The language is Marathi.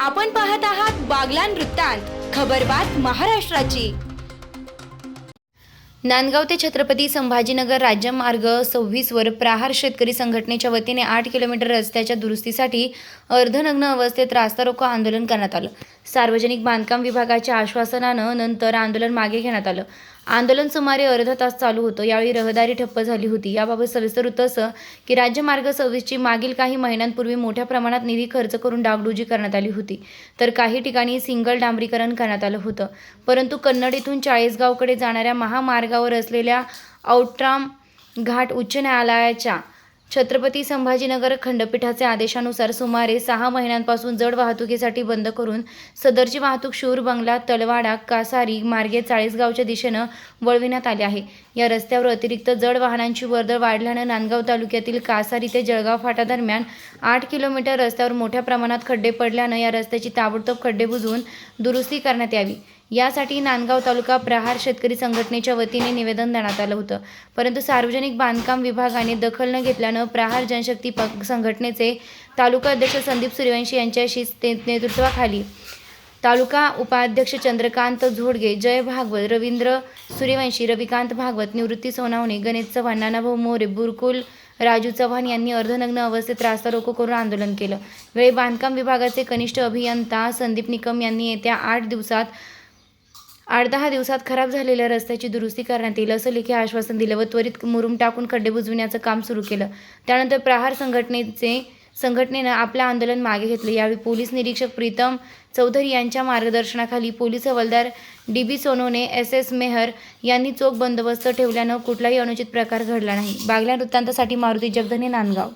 आपण पाहत आहात बागलान वृत्तांत खबरबात महाराष्ट्राची. नांदगाव ते छत्रपती संभाजीनगर राज्यमार्ग सव्वीसवर प्रहार शेतकरी संघटनेच्या वतीने आठ किलोमीटर रस्त्याच्या दुरुस्तीसाठी अर्धनग्न अवस्थेत रास्ता रोको आंदोलन करण्यात आलं. सार्वजनिक बांधकाम विभागाच्या आश्वासनानं नंतर आंदोलन मागे घेण्यात आलं. आंदोलन सुमारे अर्धा तास चालू होतं. यावेळी रहदारी ठप्प झाली होती. याबाबत सविस्तर वृत्त असं की राज्यमार्ग सव्वीसची मागील काही महिन्यांपूर्वी मोठ्या प्रमाणात निधी खर्च करून डागडुजी करण्यात आली होती. तर काही ठिकाणी सिंगल डांबरीकरण करण्यात आलं होतं. परंतु कन्नड इथून चाळीसगावकडे जाणाऱ्या महामार्गावर असलेल्या औट्राम घाट उच्च न्यायालयाच्या छत्रपती संभाजीनगर खंडपीठाच्या आदेशानुसार सुमारे सहा महिन्यांपासून जड वाहतुकीसाठी बंद करून सदरची वाहतूक शूर बंगला तलवाडा कासारी मार्गे चाळीसगावच्या दिशेनं वळविण्यात आले आहे. या रस्त्यावर अतिरिक्त जड वाहनांची वर्दळ वाढल्यानं नांदगाव तालुक्यातील कासारी ते जळगाव फाटा दरम्यान आठ किलोमीटर रस्त्यावर मोठ्या प्रमाणात खड्डे पडल्यानं या रस्त्याची ताबडतोब खड्डे बुजवून दुरुस्ती करण्यात यावी. यासाठी नांदगाव तालुका प्रहार शेतकरी संघटनेच्या वतीने निवेदन देण्यात आलं होतं. परंतु सार्वजनिक बांधकाम विभागाने दखल न घेतल्यानं प्रहार जनशक्ती संघटनेचे तालुका अध्यक्ष संदीप सूर्यवंशी यांच्याशी ते- नेतृत्वाखाली तालुका उपाध्यक्ष चंद्रकांत झोडगे जय भागवत रवींद्र सूर्यवंशी रविकांत भागवत निवृत्ती सोनावणे गणेश चव्हाण नानाभाऊ मोरे बुरकुल राजू चव्हाण यांनी अर्धनग्न अवस्थेत रास्ता रोको करून आंदोलन केलं. वेळी बांधकाम विभागाचे कनिष्ठ अभियंता संदीप निकम यांनी येत्या आठ दिवसात आठ दहा दिवसात खराब झालेल्या रस्त्याची दुरुस्ती करण्यात येईल असं लेखी आश्वासन दिलं व त्वरित मुरुम टाकून खड्डे बुजविण्याचं काम सुरू केलं. त्यानंतर प्रहार संघटनेचे संघटनेनं आपलं आंदोलन मागे घेतलं. यावेळी पोलीस निरीक्षक प्रीतम चौधरी यांच्या मार्गदर्शनाखाली पोलीस हवालदार D B Sonone S S Mehar यांनी चोख बंदोबस्त ठेवल्यानं कुठलाही अनुचित प्रकार घडला नाही. बागल्या वृत्तांतासाठी मारुती जगधने नांदगाव.